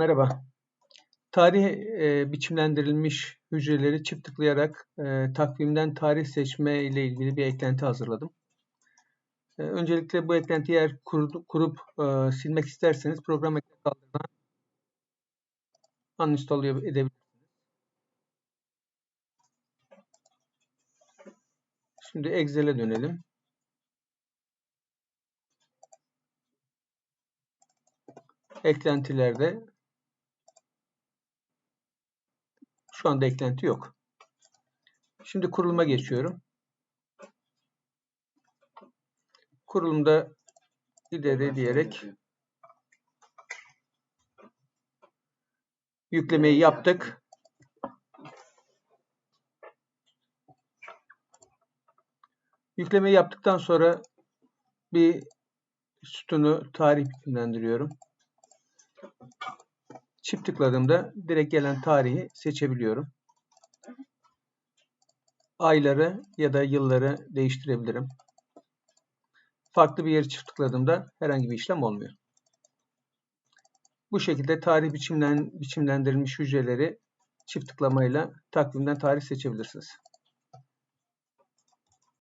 Merhaba. Tarih e, biçimlendirilmiş hücreleri çift tıklayarak e, takvimden tarih seçme ile ilgili bir eklenti hazırladım. E, öncelikle bu eklentiyi eğer kur, kurup e, silmek isterseniz program ekranından uninstall edebilirsiniz. Şimdi Excel'e dönelim. Eklentilerde Şu anda eklenti yok. Şimdi kuruluma geçiyorum. Kurulumda ileri diyerek yüklemeyi yaptık. Yüklemeyi yaptıktan sonra bir sütunu tarih biçimlendiriyorum. Çift tıkladığımda direkt gelen tarihi seçebiliyorum. Ayları ya da yılları değiştirebilirim. Farklı bir yeri çift tıkladığımda herhangi bir işlem olmuyor. Bu şekilde tarih biçimlen, biçimlendirilmiş hücreleri çift tıklamayla takvimden tarih seçebilirsiniz.